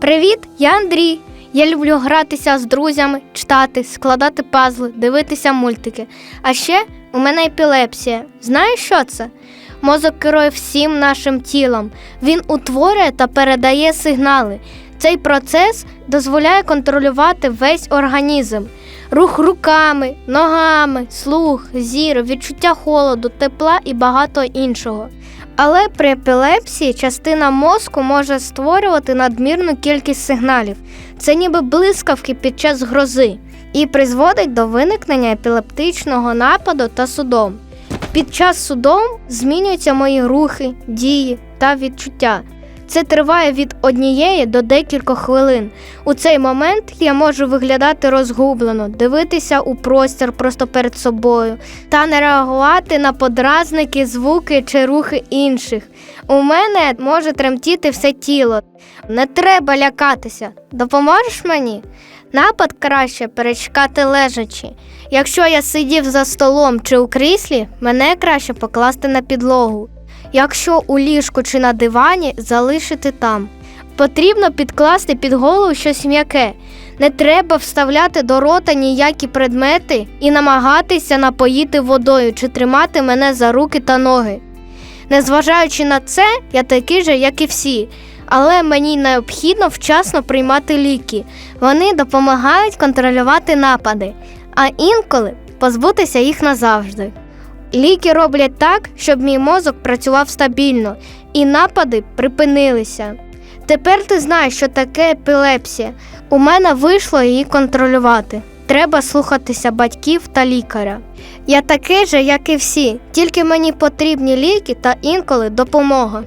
Привіт, я Андрій. Я люблю гратися з друзями, читати, складати пазли, дивитися мультики. А ще у мене епілепсія. Знаєш, що це? Мозок керує всім нашим тілом. Він утворює та передає сигнали. Цей процес дозволяє контролювати весь організм. Рух руками, ногами, слух, зір, відчуття холоду, тепла і багато іншого. Але при епілепсії частина мозку може створювати надмірну кількість сигналів. Це ніби блискавки під час грози і призводить до виникнення епілептичного нападу та судом. Під час судом змінюються мої рухи, дії та відчуття. Це триває від однієї до декількох хвилин. У цей момент я можу виглядати розгублено, дивитися у простір просто перед собою та не реагувати на подразники, звуки чи рухи інших. У мене може тремтіти все тіло. Не треба лякатися. Допоможеш мені? Напад краще перечекати лежачи. Якщо я сидів за столом чи у кріслі, мене краще покласти на підлогу. Якщо у ліжку чи на дивані, залишити там. Потрібно підкласти під голову щось м'яке. Не треба вставляти до рота ніякі предмети і намагатися напоїти водою чи тримати мене за руки та ноги. Незважаючи на це, я такий же, як і всі, але мені необхідно вчасно приймати ліки. Вони допомагають контролювати напади, а інколи позбутися їх назавжди. Ліки роблять так, щоб мій мозок працював стабільно і напади припинилися. Тепер ти знаєш, що таке епілепсія. У мене вийшло її контролювати. Треба слухатися батьків та лікаря. Я такий же, як і всі, тільки мені потрібні ліки та інколи допомога.